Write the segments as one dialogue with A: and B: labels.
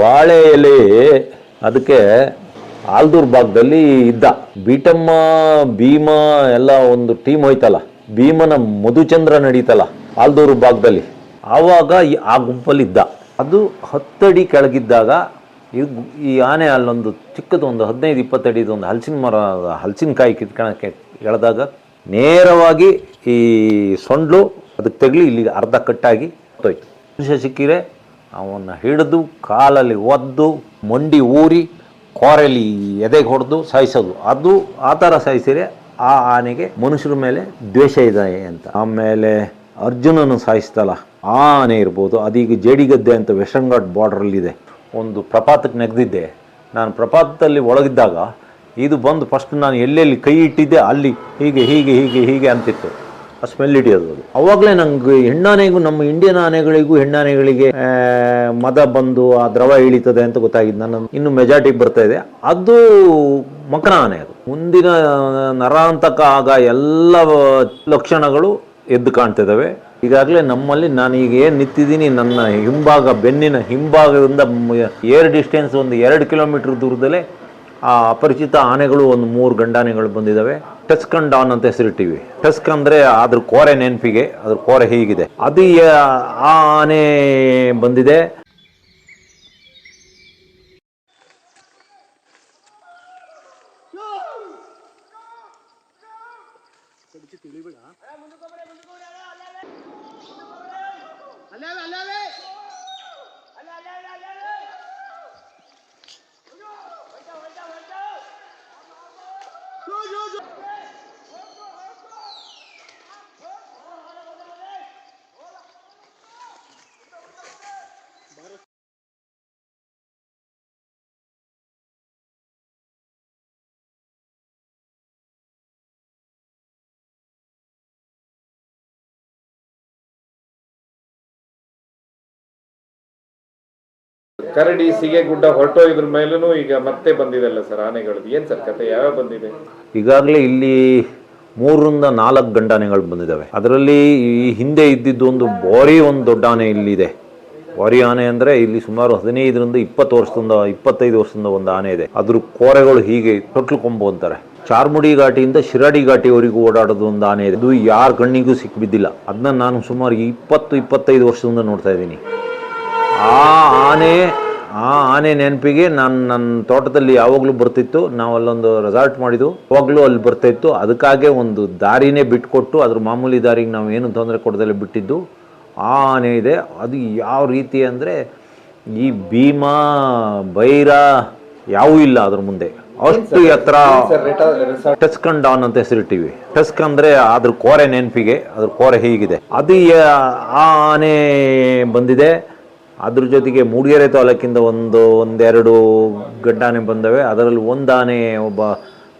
A: ಬಾಳೆ ಎಲೆ ಅದಕ್ಕೆ ಆಲ್ದೂರ್ ಭಾಗದಲ್ಲಿ ಇದ್ದ. ಬೀಟಮ್ಮ, ಭೀಮ ಎಲ್ಲ ಒಂದು ಟೀಮ್ ಹೋಯ್ತಲ್ಲ. ಭೀಮನ ಮಧುಚಂದ್ರ ನಡೀತಲ್ಲ ಆಲ್ದೂರು ಭಾಗದಲ್ಲಿ. ಆವಾಗ ಆ ಗುಂಪಲ್ಲಿ ಇದ್ದ. ಅದು ಹತ್ತಡಿ ಕೆಳಗಿದ್ದಾಗ ಈ ಈ ಆನೆ ಅಲ್ಲೊಂದು ಚಿಕ್ಕದು ಒಂದು ಹದಿನೈದು, ಇಪ್ಪತ್ತಡಿದು ಒಂದು ಹಲಸಿನ ಮರ ಹಲಸಿನಕಾಯಿ ಕಿತ್ಕೊಳಕ್ಕೆ ಎಳೆದಾಗ ನೇರವಾಗಿ ಈ ಸೊಂಡ್ಲು ಅದಕ್ಕೆ ತಗಲಿ ಇಲ್ಲಿಗೆ ಅರ್ಧ ಕಟ್ಟಾಗಿ ಹೋಯ್ತು. ಮನುಷ್ಯ ಸಿಕ್ಕಿರೆ ಅವನ್ನ ಹಿಡಿದು ಕಾಲಲ್ಲಿ ಒದ್ದು ಮೊಂಡಿ ಊರಿ ಕೋರೆಲಿ ಎದೆಗೆ ಹೊಡೆದು ಸಾಯಿಸೋದು. ಅದು ಆ ಥರ ಸಾಯಿಸಿರೆ ಆ ಆನೆಗೆ ಮನುಷ್ಯರ ಮೇಲೆ ದ್ವೇಷ ಇದೆ ಅಂತ. ಆಮೇಲೆ ಅರ್ಜುನನು ಸಾಯಿಸ್ತಲ್ಲ ಆ ಆನೆ ಇರ್ಬೋದು, ಅದೀಗ ಜೇಡಿಗದ್ದೆ ಅಂತ ವೆಸ್ಟರ್ನ್ ಘಾಟ್ ಬಾರ್ಡ್ರಲ್ಲಿದೆ. ಒಂದು ಪ್ರಪಾತಕ್ಕೆ ನೆಗೆದಿದ್ದೆ. ನಾನು ಪ್ರಪಾತದಲ್ಲಿ ಒಳಗಿದ್ದಾಗ ಇದು ಬಂದು ಫಸ್ಟ್ ನಾನು ಎಲ್ಲೆಲ್ಲಿ ಕೈ ಇಟ್ಟಿದ್ದೆ ಅಲ್ಲಿ ಹೀಗೆ ಹೀಗೆ ಹೀಗೆ ಹೀಗೆ ಅಂತಿತ್ತು. ಆ ಸ್ಮೆಲ್ ಹಿಡಿಯೋದು ಅವಾಗಲೇ ನಂಗೆ ಹೆಣ್ಣಾನೆಗೂ, ನಮ್ಮ ಇಂಡಿಯನ್ ಆನೆಗಳಿಗೂ, ಹೆಣ್ಣಾನೆಗಳಿಗೆ ಮದ ಬಂದು ಆ ದ್ರವ ಇಳಿತದೆ ಅಂತ ಗೊತ್ತಾಗಿದ್ದು ನನ್ನ ಇನ್ನು ಮೆಜಾರಿಟಿಗೆ ಬರ್ತಾ ಇದೆ. ಅದು ಮಕರ ಆನೆ ಅದು. ಮುಂದಿನ ನರಾಂತಕ ಆಗ ಎಲ್ಲ ಲಕ್ಷಣಗಳು ಎದ್ದು ಕಾಣ್ತಿದ್ದಾವೆ ಈಗಾಗಲೇ ನಮ್ಮಲ್ಲಿ ನಾನು ಈಗ ಏನು ನಿಂತಿದ್ದೀನಿ, ನನ್ನ ಹಿಂಭಾಗ, ಬೆನ್ನಿನ ಹಿಂಭಾಗದಿಂದ ಏರ್ ಡಿಸ್ಟೆನ್ಸ್ ಒಂದು ಎರಡು ಕಿಲೋಮೀಟರ್ ದೂರದಲ್ಲೇ ಆ ಅಪರಿಚಿತ ಆನೆಗಳು ಒಂದು ಮೂರು ಗಂಡಾನೆಗಳು ಬಂದಿದ್ದಾವೆ. ಟಸ್ಕನ್ ಡಾನ್ ಅಂತ ಹೆಸರಿಟ್ಟಿವಿ. ಟಸ್ಕ್ ಅಂದ್ರೆ ಅದ್ರ ಕೋರೆ ನೆನಪಿಗೆ, ಅದ್ರ ಕೋರೆ ಹೀಗಿದೆ. ಅದು, ಆನೆ ಬಂದಿದೆ. já, já.
B: ಕರಡಿ, ಸಿಗೆಗುಡ್ಡ ಹೊರಟೋಗಿದ್ರ ಮೇಲೂ ಈಗ ಮತ್ತೆ ಬಂದಿದೆಲ್ಲ ಸರ್ ಆನೆಗಳದ್ದು. ಏನ್ ಸರ್ ಕತೆ? ಯಾವ್ಯಾವ ಬಂದಿದೆ?
A: ಈಗಾಗಲೇ ಇಲ್ಲಿ ಮೂರರಿಂದ ನಾಲ್ಕು ಗಂಡಾನೆಗಳು ಬಂದಿದ್ದಾವೆ. ಅದರಲ್ಲಿ ಈ ಹಿಂದೆ ಇದ್ದಿದ್ದು ಒಂದು ಬಾರಿ ಒಂದು ದೊಡ್ಡ ಆನೆ ಇಲ್ಲಿದೆ. ಬಾರಿ ಆನೆ ಅಂದ್ರೆ ಇಲ್ಲಿ ಸುಮಾರು ಹದಿನೈದರಿಂದ ಇಪ್ಪತ್ತು ವರ್ಷದಿಂದ, ಇಪ್ಪತ್ತೈದು ವರ್ಷದಿಂದ ಒಂದು ಆನೆ ಇದೆ. ಅದ್ರ ಕೋರೆಗಳು ಹೀಗೆ ತೊಟ್ಲು ಕೊಂಬು ಅಂತಾರೆ. ಚಾರ್ಮುಡಿ ಘಾಟಿಯಿಂದ ಶಿರಾಡಿ ಘಾಟಿವರೆಗೂ ಓಡಾಡೋದು ಒಂದು ಆನೆ ಇದೆ. ಅದು ಯಾರ ಕಣ್ಣಿಗೂ ಸಿಕ್ಕಿಬಿದ್ದಿಲ್ಲ ಅದನ್ನ ನಾನು ಸುಮಾರು ಇಪ್ಪತ್ತು, ಇಪ್ಪತ್ತೈದು ವರ್ಷದಿಂದ ನೋಡ್ತಾ ಇದ್ದೀನಿ. ಆ ಆನೆ ಆ ಆನೆ ನೆನಪಿಗೆ ನಾನು ನನ್ನ ತೋಟದಲ್ಲಿ ಯಾವಾಗಲೂ ಬರ್ತಿತ್ತು. ನಾವು ಅಲ್ಲೊಂದು ರೆಸಾರ್ಟ್ ಮಾಡಿದ್ದು. ಯಾವಾಗಲೂ ಅಲ್ಲಿ ಬರ್ತಾಯಿತ್ತು ಅದಕ್ಕಾಗೆ ಒಂದು ದಾರಿನೇ ಬಿಟ್ಕೊಟ್ಟು ಅದ್ರ ಮಾಮೂಲಿ ದಾರಿಗೆ ನಾವು ಏನು ತೊಂದರೆ ಕೊಡದಲ್ಲೇ ಬಿಟ್ಟಿದ್ದು. ಆ ಆನೆ ಇದೆ. ಅದು ಯಾವ ರೀತಿ ಅಂದರೆ ಈ ಭೀಮ ಬೈರ ಯಾವೂ ಇಲ್ಲ ಅದ್ರ ಮುಂದೆ. ಅಷ್ಟು ಎತ್ತರ ಟಸ್ಕನ್ ಡಾನ್ ಅಂತ ಹೆಸರಿಟ್ಟಿವಿ ಟಸ್ಕ್ ಅಂದ್ರೆ ಅದ್ರ ಕೋರೆ ನೆನಪಿಗೆ ಅದ್ರ ಕೋರೆ ಹೀಗಿದೆ. ಅದು ಆ ಆನೆ ಬಂದಿದೆ. ಅದ್ರ ಜೊತೆಗೆ ಮೂಡಿಗೆರೆ ತಾಲೂಕಿಂದ ಒಂದು, ಒಂದೆರಡು ಗಡ್ಡಾನೆ ಬಂದವೆ. ಅದರಲ್ಲಿ ಒಂದಾನೆ ಒಬ್ಬ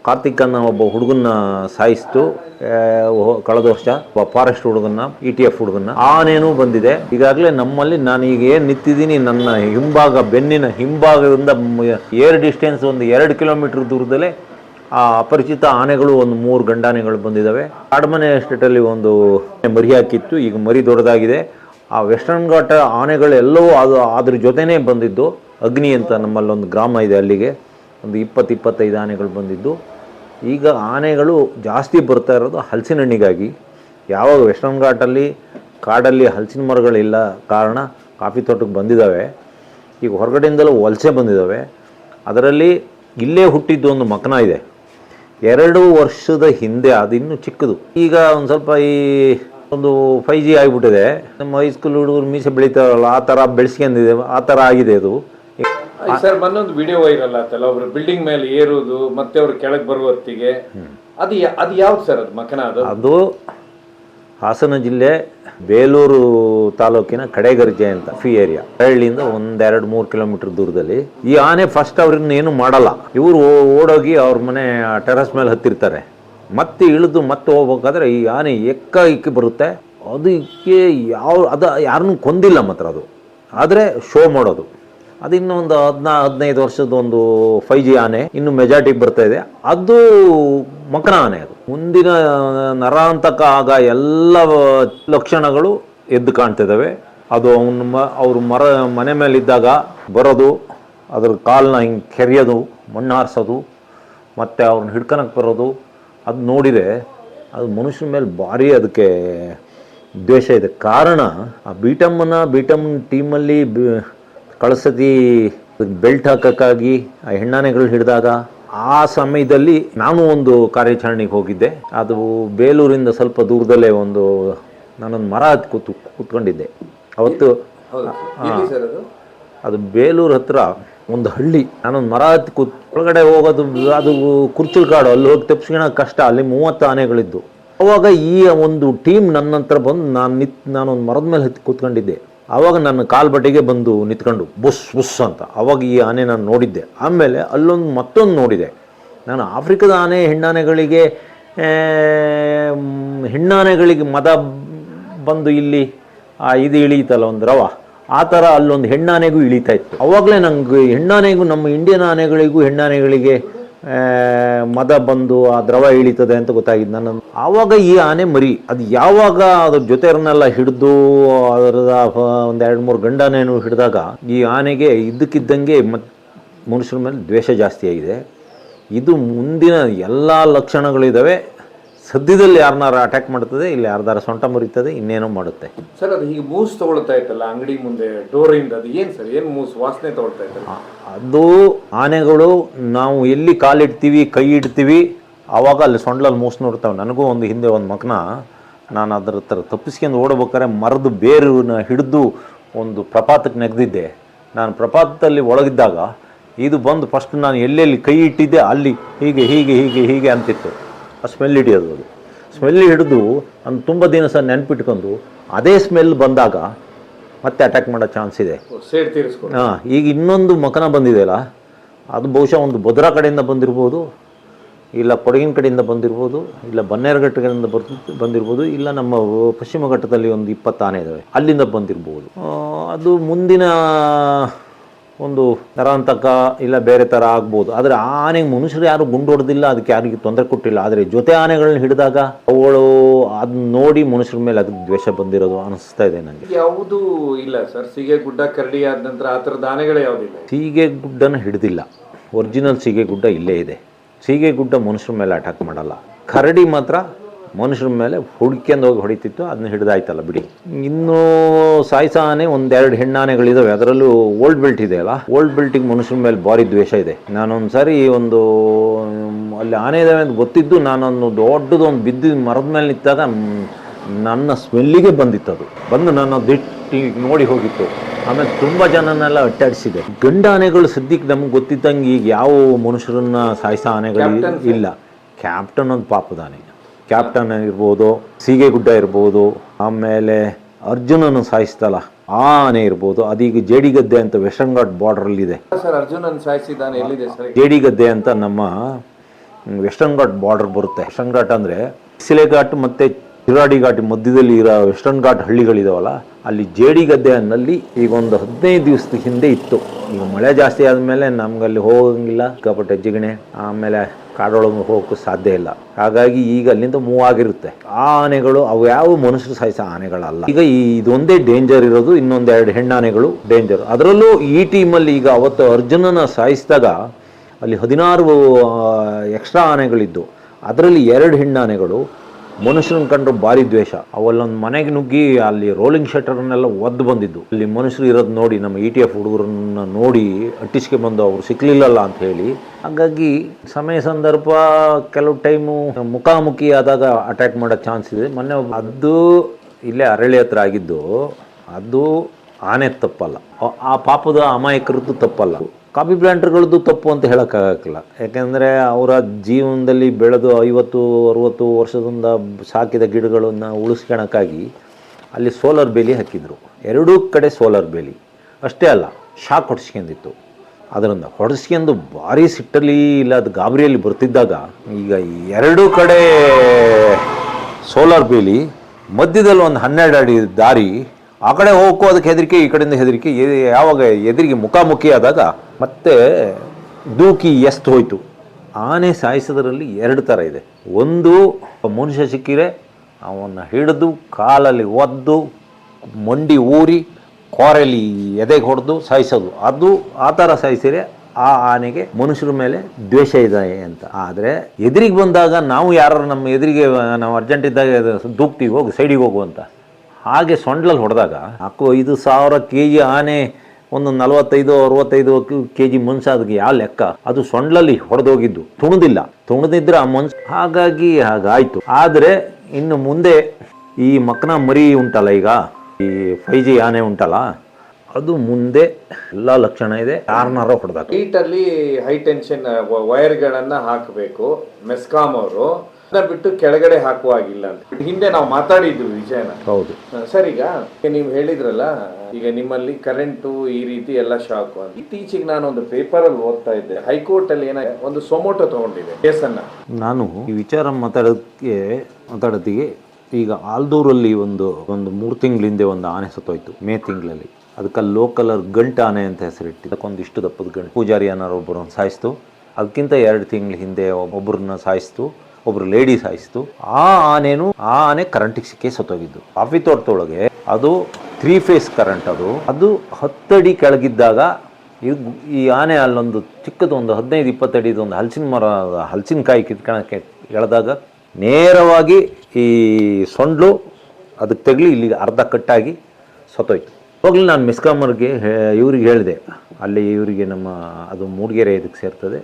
A: ಒಬ್ಬ ಅನ್ನೋ ಒಬ್ಬ ಹುಡುಗನ್ನ ಸಾಯಿಸ್ತು. ಕಳೆದ ವರ್ಷ ಫಾರೆಸ್ಟ್ ಹುಡುಗನ್ನ, ಇ ಟಿ ಎಫ್ ಹುಡುಗನ್ನ. ಆನೆನೂ ಬಂದಿದೆ. ಈಗಾಗಲೇ ನಮ್ಮಲ್ಲಿ ನಾನು ಈಗ ಏನು ನಿಂತಿದ್ದೀನಿ, ನನ್ನ ಹಿಂಭಾಗ, ಬೆನ್ನಿನ ಹಿಂಭಾಗದಿಂದ ಏರ್ ಡಿಸ್ಟೆನ್ಸ್ ಒಂದು ಎರಡು ಕಿಲೋಮೀಟರ್ ದೂರದಲ್ಲೇ ಆ ಅಪರಿಚಿತ ಆನೆಗಳು ಒಂದು ಮೂರು ಗಂಡಾನೆಗಳು ಬಂದಿದ್ದಾವೆ. ಕಾಡ್ಮನೆ ಎಸ್ಟೇಟಲ್ಲಿ ಒಂದು ಮರಿ ಹಾಕಿತ್ತು ಈಗ ಮರಿ ದೊಡ್ಡದಾಗಿದೆ ಆ ವೆಸ್ಟರ್ನ್ ಘಾಟ ಆನೆಗಳೆಲ್ಲವೂ ಅದು ಅದ್ರ ಜೊತೆನೇ ಬಂದಿದ್ದು. ಅಗ್ನಿ ಅಂತ ನಮ್ಮಲ್ಲಿ ಒಂದು ಗ್ರಾಮ ಇದೆ ಅಲ್ಲಿಗೆ. ಒಂದು ಇಪ್ಪತ್ತು ಇಪ್ಪತ್ತೈದು ಆನೆಗಳು ಬಂದಿದ್ದು. ಈಗ ಆನೆಗಳು ಜಾಸ್ತಿ ಬರ್ತಾ ಇರೋದು ಹಲಸಿನ ಹಣ್ಣಿಗಾಗಿ ಯಾವಾಗ ವೆಸ್ಟರ್ನ್ ಘಾಟಲ್ಲಿ ಕಾಡಲ್ಲಿ ಹಲಸಿನ ಮರಗಳಿಲ್ಲ ಕಾರಣ ಕಾಫಿ ತೋಟಕ್ಕೆ ಬಂದಿದ್ದಾವೆ. ಈಗ ಹೊರಗಡೆಯಿಂದಲೂ ವಲಸೆ ಬಂದಿದ್ದಾವೆ. ಅದರಲ್ಲಿ ಇಲ್ಲೇ ಹುಟ್ಟಿದ್ದು ಒಂದು ಮಕನ ಇದೆ. ಎರಡು ವರ್ಷದ ಹಿಂದೆ ಅದು ಇನ್ನೂ ಚಿಕ್ಕದು. ಈಗ ಒಂದು ಸ್ವಲ್ಪ ಈ ಒಂದು ಫೈ ಜಿ ಆಗಿಬಿಟ್ಟಿದೆ. ನಮ್ಮ ಹೈಸ್ಕೂಲ್ ಹುಡುಗರು ಮೀಸೆ ಬೆಳೀತಾರಲ್ಲ ಆ ಥರ ಬೆಳೆಸ್ಕೊಂಡಿದೆ ಆ ಥರ ಆಗಿದೆ ಅದು.
B: ಸರ್ ಮೊನ್ನೊಂದು ವಿಡಿಯೋ ವೈರಲ್ ಆತಲ್ಲ ಒಬ್ರು ಬಿಲ್ಡಿಂಗ್ ಮೇಲೆ ಏರೋದು ಮತ್ತೆ ಅವ್ರು ಕೆಳಗೆ ಬರುವ ಹೊತ್ತಿಗೆ. ಅದು ಅದು ಯಾವ್ದು ಸರ್ ಅದು ಮಕನ ಅದು?
A: ಅದು ಹಾಸನ ಜಿಲ್ಲೆ ಬೇಲೂರು ತಾಲೂಕಿನ ಕಡೆಗರ್ಜೆ ಅಂತ ಫಿ ಏರಿಯಾ ಹಳ್ಳಿಯಿಂದ ಒಂದೆರಡು ಮೂರು ಕಿಲೋಮೀಟರ್ ದೂರದಲ್ಲಿ. ಈ ಆನೆ ಫಸ್ಟ್ ಅವ್ರನ್ನ ಏನು ಮಾಡಲ್ಲ. ಇವರು ಓಡೋಗಿ ಅವ್ರ ಮನೆ ಟೆರಸ್ ಮೇಲೆ ಹತ್ತಿರ್ತಾರೆ. ಮತ್ತೆ ಇಳಿದು ಮತ್ತೆ ಹೋಗ್ಬೇಕಾದ್ರೆ ಈ ಆನೆ ಎಕ್ಕ ಇಕ್ಕಿ ಬರುತ್ತೆ. ಅದಕ್ಕೆ ಯಾವ, ಅದು ಯಾರನ್ನೂ ಕೊಂದಿಲ್ಲ ಮಾತ್ರ ಅದು. ಆದರೆ ಶೋ ಮಾಡೋದು. ಅದು ಇನ್ನೂ ಒಂದು ಹದಿನಾ, ಹದಿನೈದು ವರ್ಷದ ಒಂದು ಫೈ ಜಿ ಆನೆ ಇನ್ನು ಮೆಜಾರಿಟಿಗೆ ಬರ್ತಾ ಇದೆ. ಅದು ಮಕರ ಆನೆ ಅದು. ಮುಂದಿನ ನರಾಂತಕ ಆಗ ಎಲ್ಲ ಲಕ್ಷಣಗಳು ಎದ್ದು ಕಾಣ್ತಿದ್ದಾವೆ ಅದು ಅವನ ಮ, ಅವ್ರ ಮರ, ಮನೆ ಮೇಲೆ ಇದ್ದಾಗ ಬರೋದು, ಅದ್ರ ಕಾಲನ್ನ ಹಿಂಗೆ ಕೆರೆಯೋದು, ಮಣ್ಣು ಹಾರಿಸೋದು, ಮತ್ತು ಅವ್ರನ್ನ ಹಿಡ್ಕೊಳಕ್ಕೆ ಬರೋದು ಅದು ನೋಡಿದರೆ ಅದು ಮನುಷ್ಯನ ಮೇಲೆ ಭಾರಿ ಅದಕ್ಕೆ ದ್ವೇಷ ಇದೆ. ಕಾರಣ ಆ ಬೀಟಮ್ಮನ ಬಿಟಮ್ ಟೀಮಲ್ಲಿ ಕಳಿಸತಿ ಬೆಲ್ಟ್ ಹಾಕೋಕ್ಕಾಗಿ ಆ ಹೆಣ್ಣಾನೆಗಳು ಹಿಡಿದಾಗ ಆ ಸಮಯದಲ್ಲಿ ನಾನು ಒಂದು ಕಾರ್ಯಾಚರಣೆಗೆ ಹೋಗಿದ್ದೆ. ಅದು ಬೇಲೂರಿಂದ ಸ್ವಲ್ಪ ದೂರದಲ್ಲೇ ಒಂದು ನಾನೊಂದು ಮರ ಹತ್ತಿ ಕೂತು ಕೂತ್ಕೊಂಡಿದ್ದೆ. ಅವತ್ತು
B: ಹೌದು. ಸರ್ ಅದು?
A: ಅದು ಬೇಲೂರು ಹತ್ರ ಒಂದು ಹಳ್ಳಿ. ನಾನೊಂದು ಮರ ಹತ್ತಿ ಕೂತ್ ಒಳಗಡೆ ಹೋಗೋದು, ಅದು ಕುರ್ಚಲ್ ಕಾಡು, ಅಲ್ಲಿ ಹೋಗಿ ತಪ್ಪಿಸ್ಕೊಳಕ್ಕೆ ಕಷ್ಟ. ಅಲ್ಲಿ ಮೂವತ್ತು ಆನೆಗಳಿದ್ದು. ಅವಾಗ ಈ ಒಂದು ಟೀಮ್ ನನ್ನ ಹತ್ರ ಬಂದು ನಾನು ನಿತ್, ನಾನೊಂದು ಮರದ ಮೇಲೆ ಹತ್ತಿ ಕೂತ್ಕೊಂಡಿದ್ದೆ. ಆವಾಗ ನನ್ನ ಕಾಲ್ ಬಟ್ಟೆಗೆ ಬಂದು ನಿಂತ್ಕೊಂಡು ಬುಸ್ ಬುಸ್ ಅಂತ. ಅವಾಗ ಈ ಆನೆ ನಾನು ನೋಡಿದ್ದೆ. ಆಮೇಲೆ ಅಲ್ಲೊಂದು ಮತ್ತೊಂದು ನೋಡಿದೆ. ನಾನು ಆಫ್ರಿಕಾದ ಆನೆ ಹೆಣ್ಣಾನೆಗಳಿಗೆ ಹೆಣ್ಣಾನೆಗಳಿಗೆ ಮದ ಬಂದು ಇಲ್ಲಿ ಇದು ಇಳಿಯಿತಲ್ಲ ಒಂದು ರವ. ಆ ಥರ ಅಲ್ಲೊಂದು ಹೆಣ್ಣಾನೆಗೂ ಇಳಿತಾ ಇತ್ತು. ಅವಾಗಲೇ ನಂಗೆ ಹೆಣ್ಣಾನೆಗೂ, ನಮ್ಮ ಇಂಡಿಯನ್ ಆನೆಗಳಿಗೂ ಹೆಣ್ಣಾನೆಗಳಿಗೆ ಮದ ಬಂದು ಆ ದ್ರವ ಇಳಿತದೆ ಅಂತ ಗೊತ್ತಾಗಿದ್ದು ನನ್ನ. ಆವಾಗ ಈ ಆನೆ ಮರಿ, ಅದು ಯಾವಾಗ ಅದ್ರ ಜೊತೆಯವ್ರನ್ನೆಲ್ಲ ಹಿಡಿದು, ಅದರದ ಒಂದು ಎರಡು ಮೂರು ಗಂಡಾನೇನು ಹಿಡಿದಾಗ, ಈ ಆನೆಗೆ ಇದ್ದಕ್ಕಿದ್ದಂಗೆ ಮತ್ ಮನುಷ್ಯರ ಮೇಲೆ ದ್ವೇಷ ಜಾಸ್ತಿ ಆಗಿದೆ. ಇದು ಮುಂದಿನ ಎಲ್ಲ ಲಕ್ಷಣಗಳಿದ್ದಾವೆ ಸದ್ಯದಲ್ಲಿ ಯಾರನ್ನಾರು ಅಟ್ಯಾಕ್ ಮಾಡ್ತದೆ ಇಲ್ಲಿ ಯಾರ್ದಾರ ಸೊಂಟ ಮುರಿತದೆ ಇನ್ನೇನೋ ಮಾಡುತ್ತೆ.
B: ಸರ್ ಅದು ಹೀಗೆ ಮೂಸ್ ತಗೊಳ್ತಾ ಇತ್ತಲ್ಲ ಅಂಗಡಿ ಮುಂದೆ ಡೋರಿಂದ ಅದು ಏನು ಸರ್ ಏನು ಮೂಸ್ ವಾಸನೆ ತಗೊಳ್ತಾ
A: ಇತ್ತು ಅದು ಆನೆಗಳು ನಾವು ಎಲ್ಲಿ ಕಾಲಿಡ್ತೀವಿ ಕೈ ಇಡ್ತೀವಿ ಆವಾಗ ಅಲ್ಲಿ ಸೊಂಡ್ಲಲ್ಲಿ ಮೂಸ್ ನೋಡ್ತಾವೆ ನನಗೂ ಒಂದು ಹಿಂದೆ ಒಂದು ಮಗನ ನಾನು ಅದರ ಹತ್ರ ತಪ್ಪಿಸ್ಕೊಂಡು ಓಡಬೇಕಾದ್ರೆ ಮರದ ಬೇರನ್ನ ಹಿಡಿದು ಒಂದು ಪ್ರಪಾತಕ್ಕೆ ನೆಗೆದಿದ್ದೆ. ನಾನು ಪ್ರಪಾತದಲ್ಲಿ ಒಳಗಿದ್ದಾಗ ಇದು ಬಂದು ಫಸ್ಟ್ ನಾನು ಎಲ್ಲೆಲ್ಲಿ ಕೈ ಇಟ್ಟಿದ್ದೆ ಅಲ್ಲಿ ಹೀಗೆ ಹೀಗೆ ಹೀಗೆ ಹೀಗೆ ಅಂತಿತ್ತು. ಆ ಸ್ಮೆಲ್ ಹಿಡಿಯೋದು ಅದು. ಸ್ಮೆಲ್ ಹಿಡಿದು ನಾನು ತುಂಬ ದಿನ ಸಹ ನೆನ್ಪಿಟ್ಕೊಂಡು ಅದೇ ಸ್ಮೆಲ್ ಬಂದಾಗ ಮತ್ತೆ ಅಟ್ಯಾಕ್ ಮಾಡೋ ಚಾನ್ಸ್ ಇದೆ. ಹಾಂ ಈಗ ಇನ್ನೊಂದು ಮಕನ ಬಂದಿದೆಯಲ್ಲ ಅದು ಬಹುಶಃ ಒಂದು ಭದ್ರಾ ಕಡೆಯಿಂದ ಬಂದಿರ್ಬೋದು ಇಲ್ಲ ಕೊಡಗಿನ ಕಡೆಯಿಂದ ಬಂದಿರ್ಬೋದು ಇಲ್ಲ ಬನ್ನೇರಘಟ್ಟಗಳಿಂದ ಬರ್ತಿ ಬಂದಿರ್ಬೋದು ಇಲ್ಲ ನಮ್ಮ ಪಶ್ಚಿಮ ಘಟ್ಟದಲ್ಲಿ ಒಂದು ಇಪ್ಪತ್ತಾನೆ ಇದ್ದಾವೆ ಅಲ್ಲಿಂದ ಬಂದಿರ್ಬೋದು. ಅದು ಮುಂದಿನ ಒಂದು ನರಾಂತಕ ಇಲ್ಲ ಬೇರೆ ಥರ ಆಗ್ಬೋದು. ಆದರೆ ಆ ಆನೆಗೆ ಮನುಷ್ಯರು ಯಾರು ಗುಂಡು ಹೊಡೆದಿಲ್ಲ ಅದಕ್ಕೆ ಯಾರಿಗೆ ತೊಂದರೆ ಕೊಟ್ಟಿಲ್ಲ. ಆದರೆ ಜೊತೆ ಆನೆಗಳನ್ನ ಹಿಡಿದಾಗ ಅವಳು ಅದನ್ನ ನೋಡಿ ಮನುಷ್ಯರ ಮೇಲೆ ಅದಕ್ಕೆ ದ್ವೇಷ ಬಂದಿರೋದು ಅನಿಸ್ತಾ ಇದೆ ನನಗೆ
B: ಯಾವುದೂ ಇಲ್ಲ ಸರ್. ಸೀಗೆ ಗುಡ್ಡ ಕರಡಿ ಆದ ನಂತರ ಆ ಥರದ ಆನೆಗಳೇ ಯಾವುದಿಲ್ಲ?
A: ಸೀಗೆ ಗುಡ್ಡನ ಹಿಡಿದಿಲ್ಲ. ಒರಿಜಿನಲ್ ಸೀಗೆ ಗುಡ್ಡ ಇಲ್ಲೇ ಇದೆ. ಸೀಗೆ ಗುಡ್ಡ ಮನುಷ್ಯರ ಮೇಲೆ ಅಟ್ಯಾಕ್ ಮಾಡಲ್ಲ. ಕರಡಿ ಮಾತ್ರ ಮನುಷ್ಯರ ಮೇಲೆ ಹುಡ್ಕೊಂಡು ಹೋಗಿ ಹೊಡಿತಿತ್ತು ಅದನ್ನ ಹಿಡಿದಾಯ್ತಲ್ಲ ಬಿಡಿ. ಇನ್ನೂ ಸಾಯಿಸ ಆನೆ ಒಂದೆರಡು ಹೆಣ್ಣಾನೆಗಳಿದಾವೆ ಅದರಲ್ಲೂ ಓಲ್ಡ್ ಬೆಲ್ಟ್ ಇದೆಯಲ್ಲ ಓಲ್ಡ್ ಬೆಲ್ಟಿಗೆ ಮನುಷ್ಯರ ಮೇಲೆ ಭಾರಿ ದ್ವೇಷ ಇದೆ. ನಾನೊಂದು ಸಾರಿ ಒಂದು ಅಲ್ಲಿ ಆನೆ ಇದಾವೆ ಅಂತ ಗೊತ್ತಿದ್ದು ನಾನೊಂದು ದೊಡ್ಡದು ಒಂದು ಬಿದ್ದು ಮರದ ಮೇಲೆ ನಿಂತಾಗ ನನ್ನ ಸ್ಮೆಲ್ಲಿಗೆ ಬಂದಿತ್ತು ಅದು. ಬಂದು ನಾನು ದಿಟ್ಟಿ ನೋಡಿ ಹೋಗಿತ್ತು. ಆಮೇಲೆ ತುಂಬ ಜನನೆಲ್ಲ ಅಟ್ಟಾಡಿಸಿದೆ ಗಂಡ ಆನೆಗಳು ಸದ್ಯಕ್ಕೆ ನಮ್ಗೆ ಗೊತ್ತಿದ್ದಂಗೆ ಈಗ ಯಾವ ಮನುಷ್ಯರನ್ನ ಸಾಯಿಸೋ ಆನೆಗಳು ಇಲ್ಲ. ಕ್ಯಾಪ್ಟನ್ ಒಂದು ಪಾಪದ ಆನೆ. ಕ್ಯಾಪ್ಟನ್ ಇರ್ಬೋದು ಸೀಗೆಗುಡ್ಡ ಇರ್ಬೋದು ಆಮೇಲೆ ಅರ್ಜುನನ್ನು ಸಾಯಿಸ್ತಲ್ಲ ಆ ಆನೆ ಇರ್ಬೋದು ಅದೀಗ ಜೇಡಿಗದ್ದೆ ಅಂತ ವೆಸ್ಟರ್ನ್ ಘಾಟ್ ಬಾರ್ಡ್ರಲ್ಲಿದೆ
B: ಸರ್ ಅರ್ಜುನನ್ ಸಾಯಿಸಿದ್ದಾನೆ ಎಲ್ಲಿದೆ ಸರ್
A: ಜೇಡಿಗದ್ದೆ ಅಂತ ನಮ್ಮ ವೆಸ್ಟರ್ನ್ ಘಾಟ್ ಬಾರ್ಡರ್ ಬರುತ್ತೆ. ವೆಸ್ಟರ್ನ್ ಘಾಟ್ ಅಂದರೆ ಸಿಲೆ ಘಾಟ್ ಮತ್ತು ಚಿರಾಡಿ ಘಾಟ್ ಮಧ್ಯದಲ್ಲಿ ಇರೋ ವೆಸ್ಟರ್ನ್ ಘಾಟ್ ಹಳ್ಳಿಗಳಿದಾವಲ್ಲ ಅಲ್ಲಿ ಜೇಡಿಗದ್ದೆ ಅನ್ನಲ್ಲಿ ಈಗ ಒಂದು ಹದಿನೈದು ದಿವಸದ ಹಿಂದೆ ಇತ್ತು. ಈಗ ಮಳೆ ಜಾಸ್ತಿ ಆದಮೇಲೆ ನಮ್ಗೆ ಅಲ್ಲಿ ಹೋಗಂಗಿಲ್ಲ ಸಿಕ್ಕಾಪಟ್ಟೆ ಜಿಗಣೆ ಆಮೇಲೆ ಕಾಡೊಳಗೆ ಹೋಗೋಕ್ಕೂ ಸಾಧ್ಯ ಇಲ್ಲ. ಹಾಗಾಗಿ ಈಗ ಅಲ್ಲಿಂದ ಮೂವ್ ಆಗಿರುತ್ತೆ. ಆ ಆನೆಗಳು, ಅವು ಯಾವ ಮನುಷ್ಯರು ಸಾಯಿಸೋ ಆನೆಗಳಲ್ಲ. ಈಗ ಈ ಇದೊಂದೇ ಡೇಂಜರ್ ಇರೋದು, ಇನ್ನೊಂದೆರಡು ಹೆಣ್ಣಾನೆಗಳು ಡೇಂಜರ್ ಅದರಲ್ಲೂ ಈ ಟೀಮಲ್ಲಿ ಈಗ ಅವತ್ತು ಅರ್ಜುನನ ಸಾಯಿಸಿದಾಗ ಅಲ್ಲಿ ಹದಿನಾರು ಎಕ್ಸ್ಟ್ರಾ ಆನೆಗಳಿದ್ದು. ಅದರಲ್ಲಿ ಎರಡು ಹೆಣ್ಣಾನೆಗಳು ಮನುಷ್ಯರನ್ನ ಕಂಡ್ರೆ ಭಾರಿ ದ್ವೇಷ. ಅವಲ್ಲೊಂದು ಮನೆಗೆ ನುಗ್ಗಿ ಅಲ್ಲಿ ರೋಲಿಂಗ್ ಶಟರ್ನೆಲ್ಲ ಒದ್ದು ಬಂದಿದ್ದು. ಅಲ್ಲಿ ಮನುಷ್ಯರು ಇರೋದು ನೋಡಿ, ನಮ್ಮ ಇ ಟಿ ಎಫ್ ಹುಡುಗರನ್ನ ನೋಡಿ ಅಟ್ಟಿಸ್ಕೆ ಬಂದು ಅವ್ರು ಸಿಕ್ಕಲಿಲ್ಲಲ್ಲ ಅಂತ ಹೇಳಿ. ಹಾಗಾಗಿ ಸಮಯ ಸಂದರ್ಭ ಕೆಲವು ಟೈಮು ಮುಖಾಮುಖಿ ಆದಾಗ ಅಟ್ಯಾಕ್ ಮಾಡೋ ಚಾನ್ಸ್ ಇದೆ. ಮೊನ್ನೆ ಅದು ಇಲ್ಲೇ ಅರಳಿ ಹತ್ರ ಆಗಿದ್ದು, ಅದು ಆನೆ ತಪ್ಪಲ್ಲ. ಆ ಪಾಪದ ಅಮಾಯಕರದ್ದು ತಪ್ಪಲ್ಲ. ಕಾಪಿ ಪ್ಲಾಂಟರ್ಗಳದ್ದು ತಪ್ಪು ಅಂತ ಹೇಳೋಕ್ಕಾಗಕ್ಕಿಲ್ಲ. ಯಾಕೆಂದರೆ ಅವರ ಜೀವನದಲ್ಲಿ ಬೆಳೆದು ಐವತ್ತು, ಅರುವತ್ತು ವರ್ಷದಿಂದ ಸಾಕಿದ ಗಿಡಗಳನ್ನು ಉಳಿಸ್ಕೊಳಕ್ಕಾಗಿ ಅಲ್ಲಿ ಸೋಲಾರ್ ಬೇಲಿ ಹಾಕಿದರು. ಎರಡೂ ಕಡೆ ಸೋಲಾರ್ ಬೇಲಿ. ಅಷ್ಟೇ ಅಲ್ಲ, ಶಾಕ್ ಹೊಡ್ಸ್ಕೊಂಡಿತ್ತು. ಅದರಿಂದ ಹೊಡೆಸ್ಕೊಂಡು ಭಾರಿ ಸಿಟ್ಟಲ್ಲಿ ಇಲ್ಲ, ಅದು ಗಾಬರಿಯಲ್ಲಿ ಬರ್ತಿದ್ದಾಗ ಈಗ ಎರಡೂ ಕಡೆ ಸೋಲಾರ್ ಬೇಲಿ, ಮಧ್ಯದಲ್ಲಿ ಒಂದು ಹನ್ನೆರಡು ಅಡಿ ದಾರಿ, ಆ ಕಡೆ ಹೋಗಕ್ಕೂ ಅದಕ್ಕೆ ಹೆದರಿಕೆ, ಈ ಕಡೆಯಿಂದ ಹೆದರಿಕೆ, ಯಾವಾಗ ಎದುರಿಗೆ ಮುಖಾಮುಖಿ ಆದಾಗ ಮತ್ತೆ ದೂಕಿ ಎಸ್ತ್ ಹೋಯಿತು. ಆನೆ ಸಾಯಿಸೋದ್ರಲ್ಲಿ ಎರಡು ಥರ ಇದೆ. ಒಂದು ಮನುಷ್ಯ ಸಿಕ್ಕಿರೆ ಅವನ್ನ ಹಿಡಿದು ಕಾಲಲ್ಲಿ ಒದ್ದು, ಮಂಡಿ ಊರಿ ಕೋರಲಿ ಎದೆಗೆ ಹೊಡೆದು ಸಾಯಿಸೋದು. ಅದು ಆ ಥರ ಸಾಯಿಸಿದ್ರೆ ಆ ಆನೆಗೆ ಮನುಷ್ಯರ ಮೇಲೆ ದ್ವೇಷ ಇದೆ ಅಂತ. ಆದರೆ ಎದುರಿಗೆ ಬಂದಾಗ ನಾವು ಯಾರು ನಮ್ಮ ಎದುರಿಗೆ, ನಾವು ಅರ್ಜೆಂಟ್ ಇದ್ದಾಗ ದೂಕ್ತಿ ಹೋಗಿ ಸೈಡಿಗೆ ಹೋಗು ಅಂತ. ಹಾಗೆ ಸೊಂಡ್ಲಲ್ಲಿ ಹೊಡೆದಾಗ ನಾಲ್ಕು ಐದು ಸಾವಿರ ಕೆ ಜಿ ಆನೆ ಒಂದು ನಲವತ್ತೈದು ಅರವತ್ತೈದು ಕೆ ಜಿ ಮನುಷ್ಯ ಅದಕ್ಕೆ ಯಾವ ಲೆಕ್ಕ. ಅದು ಸೊಂಡ್ಲಲ್ಲಿ ಹೊಡೆದೋಗಿದ್ದು. ತುಣುದಿಲ್ಲ. ತುಣುದಿದ್ರೆ ಆ ಮನ್ಸ್ ಹಾಗಾಗಿ ಹಾಗಾಯಿತು. ಆದರೆ ಇನ್ನು ಮುಂದೆ ಈ ಮಕ್ಕನ ಮರಿ ಉಂಟಲ್ಲ ಈಗ? ಈ ಫೈ ಜಿ ಆನೆ ಉಂಟಲ್ಲ? ಅದು ಮುಂದೆ ಎಲ್ಲ ಲಕ್ಷಣ ಇದೆ. ಯಾರನ್ನಾರ ಹೊಡೆದಾಗ
B: ಹೀಟಲ್ಲಿ ಹೈ ಟೆನ್ಷನ್ ವೈರ್ಗಳನ್ನು ಹಾಕಬೇಕು. ಮೆಸ್ಕಾಂ ಅವರು. ಅದನ್ನ ಬಿಟ್ಟು ಕೆಳಗಡೆ ಹಾಕುವ ಹಾಗಿಲ್ಲ ಅಂತ. ಹಿಂದೆ ನಾವು ಮಾತಾಡಿದ್ವಿ ವಿಷಯನ
A: ಹೌದು.
B: ಸರ್ ಈಗ ನೀವು ಹೇಳಿದ್ರಲ್ಲ ಈಗ ನಿಮ್ಮಲ್ಲಿ ಕರೆಂಟು ಈ ರೀತಿ ಎಲ್ಲ ಶಾಕ್ ಅಂತ ಇತ್ತೀಚೆಗೆ ನಾನು ಒಂದು ಪೇಪರ್ ಅಲ್ಲಿ ಓದ್ತಾ ಇದ್ದೆ. ಹೈಕೋರ್ಟ್ ಅಲ್ಲಿ ಏನ ಒಂದು ಸೊಮೋಟೋ ತಗೊಂಡಿದೆ ಕೇಸನ್ನ.
A: ನಾನು ಈ ವಿಚಾರ ಮಾತಾಡೋದಕ್ಕೆ ಮಾತಾಡೋದಿಗೆ ಈಗ ಆಲ್ದೂರಲ್ಲಿ ಒಂದು ಒಂದು ಮೂರು ತಿಂಗಳ ಹಿಂದೆ ಒಂದು ಆನೆ ಸತ್ತೋಯ್ತು, ಮೇ ತಿಂಗಳಲ್ಲಿ. ಅದಕ್ಕೆ ಲೋಕಲರ್ ಗಂಟ ಆನೆ ಅಂತ ಹೆಸರಿಟ್ಟು ಅದಕ್ಕೊಂದು ಇಷ್ಟು ದಪ್ಪದ ಗಂಟು. ಪೂಜಾರಿ ಅನ್ನೋರು ಒಬ್ಬರನ್ನು ಸಾಯಿಸ್ತು. ಅದಕ್ಕಿಂತ ಎರಡು ತಿಂಗಳ ಹಿಂದೆ ಒಬ್ಬರನ್ನ ಸಾಯಿಸ್ತು, ಒಬ್ರು ಲೇಡಿ ಸಾಯಿಸ್ತು. ಆ ಆನೆನು, ಆ ಆನೆ ಕರೆಂಟಿಗೆ ಸಿಕ್ಕೇ ಸತ್ತೋಗಿದ್ದು. ಕಾಫಿ ತೋಟದೊಳಗೆ ಅದು ತ್ರೀ ಫೇಸ್ ಕರೆಂಟ್ ಅದು. ಅದು ಹತ್ತಡಿ ಕೆಳಗಿದ್ದಾಗ ಈ ಆನೆ ಅಲ್ಲೊಂದು ಚಿಕ್ಕದು ಒಂದು ಹದಿನೈದು ಇಪ್ಪತ್ತಡಿದು ಒಂದು ಹಲಸಿನ ಮರ ಹಲಸಿನಕಾಯಿ ಕಿತ್ಕೊಳಕ್ಕೆ ಎಳೆದಾಗ ನೇರವಾಗಿ ಈ ಸೊಂಡ್ಲು ಅದಕ್ಕೆ ತಗಲಿ ಇಲ್ಲಿಗೆ ಅರ್ಧ ಕಟ್ಟಾಗಿ ಸತ್ತೋಯ್ತು. ಹೋಗ್ಲಿ ನಾನು ಮಿಸ್ಕಾಮರ್ಗೆ ಇವ್ರಿಗೆ ಹೇಳಿದೆ. ಅಲ್ಲಿ ಇವರಿಗೆ ನಮ್ಮ ಅದು ಮೂಡಿಗೆರೆ ಇದಕ್ಕೆ ಸೇರ್ತದೆ.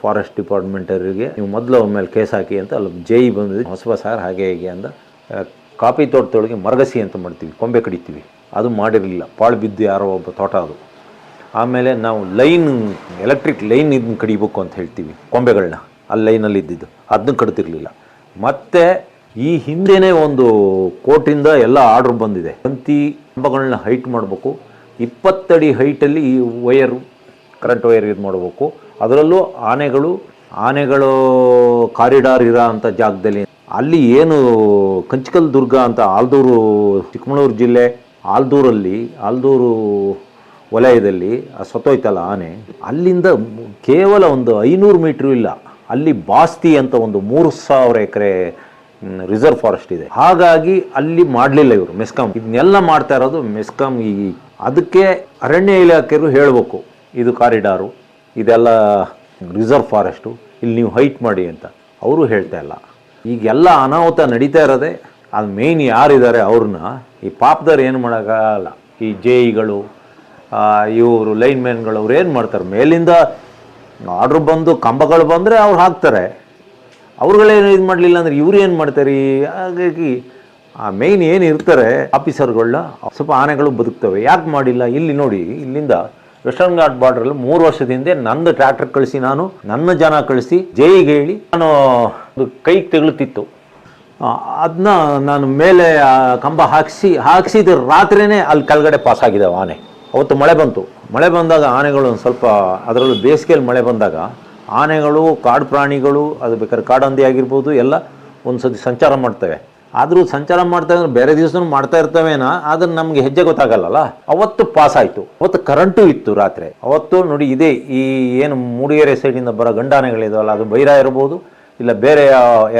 A: ಫಾರೆಸ್ಟ್ ಡಿಪಾರ್ಟ್ಮೆಂಟರಿಗೆ ನೀವು ಮೊದಲು ಮೇಲೆ ಕೇಸ್ ಹಾಕಿ ಅಂತ ಅಲ್ಲಿ ಜೈ ಬಂದಿದೆ. ಹೊಸಬ ಸಾರ್ ಹಾಗೆ ಹೀಗೆ ಆ, ಕಾಫಿ ತೋಟದೊಳಗೆ ಮರಗಸಿ ಅಂತ ಮಾಡ್ತೀವಿ, ಕೊಂಬೆ ಕಡಿತೀವಿ. ಅದು ಮಾಡಿರಲಿಲ್ಲ. ಪಾಳು ಬಿದ್ದು ಯಾರೋ ಒಬ್ಬ ತೋಟ ಅದು. ಆಮೇಲೆ ನಾವು ಲೈನ್, ಎಲೆಕ್ಟ್ರಿಕ್ ಲೈನ್ ಇದನ್ನ ಕಡಿಬೇಕು ಅಂತ ಹೇಳ್ತೀವಿ ಕೊಂಬೆಗಳನ್ನ ಅಲ್ಲಿ ಲೈನಲ್ಲಿ ಇದ್ದಿದ್ದು. ಅದನ್ನ ಕಡ್ತಿರ್ಲಿಲ್ಲ ಮತ್ತು ಈ ಹಿಂದೆಯೇ ಒಂದು ಕೋಟಿಂದ ಎಲ್ಲ ಆರ್ಡ್ರ್ ಬಂದಿದೆ. ತಂತಿ ಕಂಬಗಳನ್ನ ಹೈಟ್ ಮಾಡಬೇಕು. ಇಪ್ಪತ್ತಡಿ ಹೈಟಲ್ಲಿ ಈ ವಯರು ಕರೆಂಟ್ ವೈರ್ ಇದು ಮಾಡಬೇಕು. ಅದರಲ್ಲೂ ಆನೆಗಳು ಆನೆಗಳು ಕಾರಿಡಾರ್ ಇರೋ ಅಂಥ ಜಾಗದಲ್ಲಿ ಅಲ್ಲಿ ಏನು ಕಂಚಿಕಲ್ ದುರ್ಗ ಅಂತ ಆಲ್ದೂರು, ಚಿಕ್ಕಮಗಳೂರು ಜಿಲ್ಲೆ ಆಲ್ದೂರಲ್ಲಿ, ಆಲ್ದೂರು ವಲಯದಲ್ಲಿ ಸತ್ತೋಯ್ತಲ್ಲ ಆನೆ. ಅಲ್ಲಿಂದ ಕೇವಲ ಒಂದು ಐನೂರು ಮೀಟ್ರ್ ಇಲ್ಲ. ಅಲ್ಲಿ ಬಾಸ್ತಿ ಅಂತ ಒಂದು ಮೂರು ಸಾವಿರ ಎಕರೆ ರಿಸರ್ವ್ ಫಾರೆಸ್ಟ್ ಇದೆ. ಹಾಗಾಗಿ ಅಲ್ಲಿ ಮಾಡಲಿಲ್ಲ ಇವರು ಮೆಸ್ಕಾಂ. ಇದನ್ನೆಲ್ಲ ಮಾಡ್ತಾ ಇರೋದು ಮೆಸ್ಕಾಂ ಈ ಅದಕ್ಕೆ ಅರಣ್ಯ ಇಲಾಖೆಯರು ಹೇಳಬೇಕು. ಇದು ಕಾರಿಡಾರು, ಇದೆಲ್ಲ ರಿಸರ್ವ್ ಫಾರೆಸ್ಟು, ಇಲ್ಲಿ ನೀವು ಹೈಟ್ ಮಾಡಿ ಅಂತ. ಅವರು ಹೇಳ್ತಾ ಇಲ್ಲ. ಈಗೆಲ್ಲ ಅನಾಹುತ ನಡೀತಾ ಇರೋದೆ, ಅದು ಮೇಯ್ನ್ ಯಾರಿದ್ದಾರೆ ಅವ್ರನ್ನ? ಈ ಪಾಪದವ್ರು ಏನು ಮಾಡೋಕ್ಕಾಗಲ್ಲ. ಈ ಜೆ ಇಗಳು ಇವರು ಲೈನ್ ಮ್ಯಾನ್ಗಳು ಅವ್ರು ಏನು ಮಾಡ್ತಾರೆ? ಮೇಲಿಂದ ಆರ್ಡ್ರ್ ಬಂದು ಕಂಬಗಳು ಬಂದರೆ ಅವ್ರು ಹಾಕ್ತಾರೆ. ಅವ್ರುಗಳೇನು ಇದು ಮಾಡಲಿಲ್ಲ ಅಂದರೆ ಇವ್ರು ಏನು ಮಾಡ್ತಾರೆ? ಹಾಗಾಗಿ ಆ ಮೇಯ್ನ್ ಏನು ಇರ್ತಾರೆ ಆಫೀಸರ್ಗಳನ್ನ ಸ್ವಲ್ಪ ಆನೆಗಳು ಬದುಕ್ತವೆ. ಯಾಕೆ ಮಾಡಿಲ್ಲ? ಇಲ್ಲಿ ನೋಡಿ, ಇಲ್ಲಿಂದ ವೆಸ್ಟರ್ನ್ ಘಾಟ್ ಬಾರ್ಡ್ರಲ್ಲಿ ಮೂರು ವರ್ಷದ ಹಿಂದೆ ನಂದು ಟ್ರ್ಯಾಕ್ಟರ್ ಕಳಿಸಿ ನಾನು, ನನ್ನ ಜನ ಕಳಿಸಿ ಜೈಗೆ ಹೇಳಿ ನಾನು ಒಂದು ಕೈಗೆ ತೆಗಳುತ್ತಿತ್ತು ಅದನ್ನ ನಾನು ಮೇಲೆ ಕಂಬ ಹಾಕಿಸಿ, ಹಾಕಿಸಿದ ರಾತ್ರಿನೇ ಅಲ್ಲಿ ಕೆಳಗಡೆ ಪಾಸ್ ಆಗಿದ್ದಾವೆ ಆನೆ. ಅವತ್ತು ಮಳೆ ಬಂತು. ಮಳೆ ಬಂದಾಗ ಆನೆಗಳು ಒಂದು ಸ್ವಲ್ಪ ಅದರಲ್ಲೂ ಬೇಸಿಗೆಯಲ್ಲಿ ಮಳೆ ಬಂದಾಗ ಆನೆಗಳು, ಕಾಡು ಪ್ರಾಣಿಗಳು, ಅದು ಬೇಕಾದ್ರೆ ಕಾಡಂದಿ ಆಗಿರ್ಬೋದು, ಎಲ್ಲ ಒಂದು ಸತಿ ಸಂಚಾರ ಮಾಡ್ತವೆ. ಆದರೂ ಸಂಚಾರ ಮಾಡ್ತಾ ಇದ್ರೆ ಬೇರೆ ದಿವಸನೂ ಮಾಡ್ತಾ ಇರ್ತವೇನ? ಆದ್ರೆ ನಮಗೆ ಹೆಜ್ಜೆ ಗೊತ್ತಾಗಲ್ಲಲ್ಲ? ಅವತ್ತು ಪಾಸ್ ಆಯಿತು. ಅವತ್ತು ಕರೆಂಟು ಇತ್ತು ರಾತ್ರಿ. ಅವತ್ತು ನೋಡಿ ಇದೇ ಈ ಏನು ಮೂಡಿಗೆರೆ ಸೈಡಿಂದ ಬರೋ ಗಂಡಾನೆಗಳಿದಾವಲ್ಲ, ಅದು ಬೈರ ಇರ್ಬೋದು, ಇಲ್ಲ ಬೇರೆ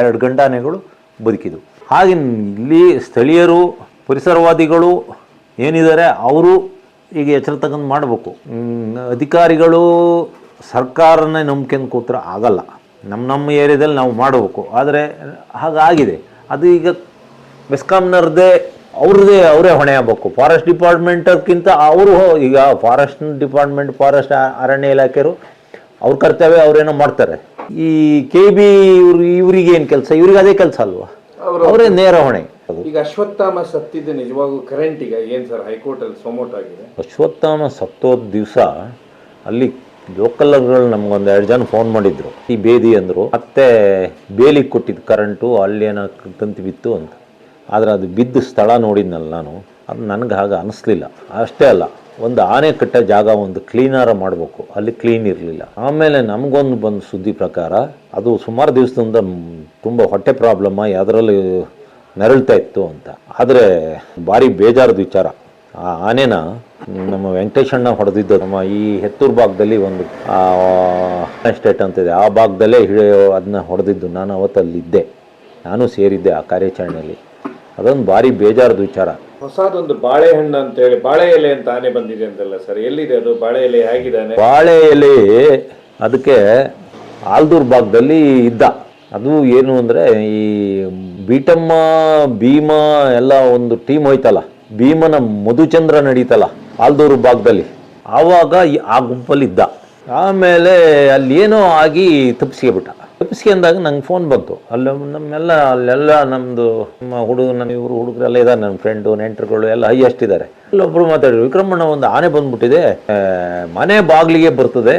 A: ಎರಡು ಗಂಡಾನೆಗಳು ಬದುಕಿದವು ಹಾಗೆ ಇಲ್ಲಿ ಸ್ಥಳೀಯರು, ಪರಿಸರವಾದಿಗಳು ಏನಿದ್ದಾರೆ, ಅವರು ಈಗ ಎಚ್ಚರ ತಗೊಂಡು ಮಾಡಬೇಕು. ಅಧಿಕಾರಿಗಳು ಸರ್ಕಾರನೇ ನಂಬ್ಕೊಂಡು ಕೂತ್ರೆ ಆಗಲ್ಲ. ನಮ್ಮ ನಮ್ಮ ಏರಿಯಾದಲ್ಲಿ ನಾವು ಮಾಡಬೇಕು. ಆದರೆ ಹಾಗಾಗಿದೆ. ಅದು ಈಗ ಮೆಸ್ಕಾಮ್ನವ್ರದ್ದೇ ಅವ್ರದ್ದೇ ಅವರೇ ಹೊಣೆ ಆಗ್ಬೇಕು. ಫಾರೆಸ್ಟ್ ಡಿಪಾರ್ಟ್ಮೆಂಟಕ್ಕಿಂತ ಅವರು ಈಗ ಫಾರೆಸ್ಟ್ ಡಿಪಾರ್ಟ್ಮೆಂಟ್ ಫಾರೆಸ್ಟ್ ಅರಣ್ಯ ಇಲಾಖೆಯವರು ಅವ್ರ ಕರ್ತವ್ಯ ಅವರೇನೋ ಮಾಡ್ತಾರೆ. ಈ ಕೆ ಬಿ ಇವ್ರು ಇವ್ರಿಗೇನು ಕೆಲಸ? ಇವ್ರಿಗೆ ಅದೇ ಕೆಲಸ ಅಲ್ವಾ? ಅವರೇ ನೇರ ಹೊಣೆ.
B: ಈಗ ಅಶ್ವತ್ಥಾಮ ಸತ್ತಿದ್ದು ನಿಜವಾಗೂ ಕರೆಂಟ್ ಈಗ ಏನು ಸರ್? ಹೈಕೋರ್ಟಲ್ಲಿ ಸೊಮೋಟೋ ಆಗಿದೆ.
A: ಅಶ್ವತ್ಥಾಮ ಸತ್ತೋದ ದಿವಸ ಅಲ್ಲಿ ಲೋಕಲ್ಗಳು ನಮ್ಗೊಂದು ಎರಡು ಜನ ಫೋನ್ ಮಾಡಿದ್ರು. ಈ ಬೇದಿ ಅಂದರು. ಮತ್ತೆ ಬೇಲಿಗೆ ಕೊಟ್ಟಿದ್ದು ಕರೆಂಟು ಅಲ್ಲಿ ಏನೋ ತಂತಿ ಬಿತ್ತು ಅಂತ. ಆದರೆ ಅದು ಬಿದ್ದ ಸ್ಥಳ ನೋಡಿದ್ನಲ್ಲ ನಾನು. ಅದು ನನಗೆ ಹಾಗೆ ಅನಿಸ್ಲಿಲ್ಲ. ಅಷ್ಟೇ ಅಲ್ಲ, ಒಂದು ಆನೆ ಕಟ್ಟ ಜಾಗ ಒಂದು ಕ್ಲೀನಾರ ಮಾಡಬೇಕು. ಅಲ್ಲಿ ಕ್ಲೀನ್ ಇರಲಿಲ್ಲ. ಆಮೇಲೆ ನಮಗೊಂದು ಬಂದು ಸುದ್ದಿ ಪ್ರಕಾರ, ಅದು ಸುಮಾರು ದಿವಸದಿಂದ ತುಂಬ ಹೊಟ್ಟೆ ಪ್ರಾಬ್ಲಮ್ಮ ಯಾವುದರಲ್ಲಿ ನರಳ್ತಾ ಇತ್ತು ಅಂತ. ಆದರೆ ಭಾರಿ ಬೇಜಾರದ ವಿಚಾರ. ಆ ಆನೆನ ನಮ್ಮ ವೆಂಕಟೇಶಣ್ಣ ಹೊಡೆದಿದ್ದು ನಮ್ಮ ಈ ಹೆತ್ತೂರು ಭಾಗದಲ್ಲಿ ಒಂದು ಎಸ್ಟೇಟ್ ಅಂತಿದೆ ಆ ಭಾಗದಲ್ಲೇ ಹಿಡಿಯೋ ಅದನ್ನ ಹೊಡೆದಿದ್ದು ನಾನು ಅವತ್ತಲ್ಲಿದ್ದೆ. ನಾನು ಸೇರಿದ್ದೆ ಆ ಕಾರ್ಯಾಚರಣೆಯಲ್ಲಿ. ಅದೊಂದು ಭಾರಿ ಬೇಜಾರದ ವಿಚಾರ.
B: ಹೊಸದೊಂದು ಬಾಳೆಹಣ್ಣು ಅಂತ ಹೇಳಿ ಬಾಳೆ ಎಲೆ ಅಂತ ಆನೆ ಬಂದಿದೆ ಅಂತಲ್ಲ ಸರ್? ಎಲ್ಲಿದೆ ಅದು? ಬಾಳೆ ಎಲೆ ಹೇಗಿದ್ದಾನೆ?
A: ಬಾಳೆ ಎಲೆ ಅದಕ್ಕೆ ಆಲ್ದೂರ್ ಭಾಗದಲ್ಲಿ ಇದ್ದ. ಅದು ಏನು ಅಂದರೆ ಈ ಬೀಟಮ್ಮ ಭೀಮ ಎಲ್ಲ ಒಂದು ಟೀಮ್ ಹೋಯ್ತಲ್ಲ. ಭೀಮನ ಮಧುಚಂದ್ರ ನಡೀತಲ್ಲ, ಆಲ್ದೂರು ಭಾಗದಲ್ಲಿ. ಆವಾಗ ಆ ಗುಂಪಲ್ಲಿ ಇದ್ದ ಆಮೇಲೆ ಅಲ್ಲಿ ಏನೋ ಆಗಿ ತಪ್ಪಿಸ್ಕೊಬಿಟ್ಟ ತಪ್ಪಿಸ್ಕೊಂಡಾಗ ನಂಗೆ ಫೋನ್ ಬಂತು. ಅಲ್ಲಿ ನಮ್ಮೆಲ್ಲ, ಅಲ್ಲೆಲ್ಲ ನಮ್ಮದು ನಮ್ಮ ಹುಡುಗ ನನ್ನ ಇವರು ಹುಡುಗರೆಲ್ಲ ಇದ್ದಾರೆ ನನ್ನ ಫ್ರೆಂಡು ನೆಂಟರುಗಳು ಎಲ್ಲ ಹೈಯೆಸ್ಟ್ ಇದ್ದಾರೆ ಅಲ್ಲೊಬ್ಬರು ಮಾತಾಡಿದ್ರು, ವಿಕ್ರಮಣ್ಣ, ಒಂದು ಆನೆ ಬಂದ್ಬಿಟ್ಟಿದೆ. ಮನೆ ಬಾಗಿಲಿಗೆ ಬರ್ತದೆ.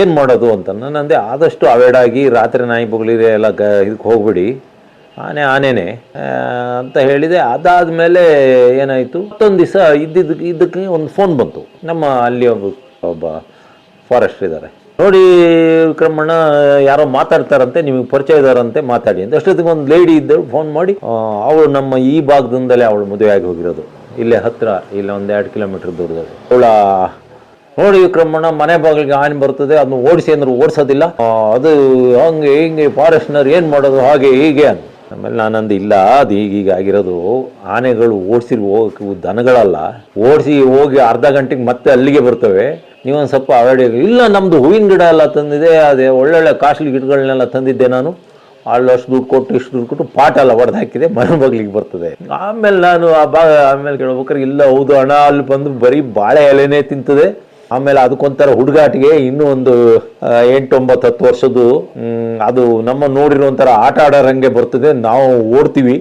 A: ಏನು ಮಾಡೋದು? ಅಂತ ನನ್ನಂದೇ ಆದಷ್ಟು ಅವಾಯ್ಡ್ ಆಗಿ, ರಾತ್ರಿ ನಾಯಿ ಬೊಗಳಿದೆ ಎಲ್ಲ ಗ, ಇದಕ್ಕೆ ಹೋಗ್ಬಿಡಿ. ಆನೆ, ಆನೆನೆ. ಅಂತ ಹೇಳಿದೆ. ಅದಾದಮೇಲೆ ಏನಾಯಿತು? ಮತ್ತೊಂದು ದಿವಸ ಇದ್ದಿದ್ದಕ್ಕೆ ಇದಕ್ಕೆ ಒಂದು ಫೋನ್ ಬಂತು. ನಮ್ಮ ಅಲ್ಲಿ ಒಬ್ಬ ಒಬ್ಬ ಫಾರೆಸ್ಟ್ ಇದ್ದಾರೆ ನೋಡಿ ವಿಕ್ರಮಣ್ಣ, ಯಾರೋ ಮಾತಾಡ್ತಾರಂತೆ, ನಿಮಗೆ ಪರಿಚಯ ಇದಾರಂತೆ, ಮಾತಾಡಿ ಅಂತ. ಅಷ್ಟೊತ್ತಿಗೆ ಒಂದು ಲೇಡಿ ಇದ್ದಳು ಫೋನ್ ಮಾಡಿ ಅವಳು ನಮ್ಮ ಈ ಭಾಗದಿಂದಲೇ ಅವಳು ಆಗಿ ಹೋಗಿರೋದು. ಇಲ್ಲೇ ಹತ್ತಿರ ಇಲ್ಲ ಒಂದು ಎರಡು ಕಿಲೋಮೀಟರ್ ದೂರದಲ್ಲಿ. ಅವಳ, ನೋಡಿ ವಿಕ್ರಮಣ್ಣ, ಮನೆ ಬಾಗಿಲಿಗೆ ಆನೆ ಬರ್ತದೆ ಅದನ್ನ ಓಡಿಸಿ ಅಂದ್ರೆ ಓಡಿಸೋದಿಲ್ಲ. ಅದು ಹಂಗೆ, ಹಿಂಗೆ ಫಾರೆಸ್ಟ್ನರ್ ಏನು ಮಾಡೋದು, ಹಾಗೆ, ಹೀಗೆ ಅಂತ. ಆಮೇಲೆ ನಾನಂದು ಇಲ್ಲ, ಅದು ಈಗೀಗ ಆಗಿರೋದು. ಆನೆಗಳು ಓಡಿಸಿ ಹೋಗಕ್ಕೆ ದನಗಳಲ್ಲ. ಓಡಿಸಿ ಹೋಗಿ ಅರ್ಧ ಗಂಟೆಗೆ ಮತ್ತೆ ಅಲ್ಲಿಗೆ ಬರ್ತವೆ. ನೀವೊಂದು ಸ್ವಲ್ಪ ಅವಾಯ್ಡ್ ಇಲ್ಲ ನಮ್ಮದು ಹೂವಿನ ಗಿಡ ಎಲ್ಲ ತಂದಿದೆ. ಅದೇ ಒಳ್ಳೊಳ್ಳೆ ಕಾಸ್ಟ್ಲಿ ಗಿಡಗಳನ್ನೆಲ್ಲ ತಂದಿದ್ದೆ ನಾನು. ಅಲ್ಲಿ ಅಷ್ಟು ದುಡ್ಡು ಕೊಟ್ಟು, ಇಷ್ಟು ದುಡ್ಡು ಕೊಟ್ಟು ಪಾಟ ಎಲ್ಲ ಹೊಡೆದು ಹಾಕಿದೆ. ಮನೆ ಬಾಗಿಲಿಗೆ ಬರ್ತದೆ. ಆಮೇಲೆ ನಾನು ಆ ಬಾ ಆಮೇಲೆ ಕೇಳ್ಬೇಕಾದ್ರೆ ಇಲ್ಲ, ಹೌದು ಹಣ ಅಲ್ಲಿ ಬಂದು ಬರೀ ಬಾಳೆ ಎಲೆನೇ ತಿಂತದೆ. ಆಮೇಲೆ ಅದಕ್ಕೊಂಥರ ಹುಡುಗಾಟಿಗೆ ಇನ್ನೂ ಒಂದು ಎಂಟೊಂಬತ್ತು, ಹತ್ತು ವರ್ಷದ್ದು ಅದು ನಮ್ಮ ನೋಡಿರೋ ಒಂಥರ ಆಟ ಆಡೋರಂಗೆ ಬರ್ತದೆ. ನಾವು ಓಡ್ತೀವಿ.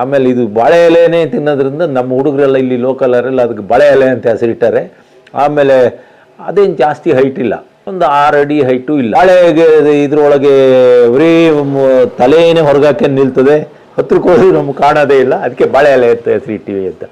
A: ಆಮೇಲೆ ಇದು ಬಾಳೆ ಎಲೆನೇ ತಿನ್ನೋದ್ರಿಂದ ನಮ್ಮ ಹುಡುಗರೆಲ್ಲ ಇಲ್ಲಿ ಲೋಕಲ್ ಅವರೆಲ್ಲ ಅದಕ್ಕೆ ಬಾಳೆ ಎಲೆ ಅಂತ ಹೆಸರಿಟ್ಟಾರೆ. ಆಮೇಲೆ ಅದೇನು ಜಾಸ್ತಿ ಹೈಟ್ ಇಲ್ಲ. ಒಂದು ಆರು ಅಡಿ ಹೈಟು ಇಲ್ಲ. ಬಾಳೆಗೆ ಇದ್ರೊಳಗೆ ಬರೀ ತಲೆಯೇ ಹೊರಗಾಕೆ ನಿಲ್ತದೆ. ಹತ್ರಕ್ಕೆ ಹೋದ್ರೆ ನಮ್ಗೆ ಕಾಣೋದೇ ಇಲ್ಲ. ಅದಕ್ಕೆ ಬಾಳೆ ಎಲೆ ಅಂತ ಹೆಸರಿಟ್ಟಿವಿ ಅಂತ.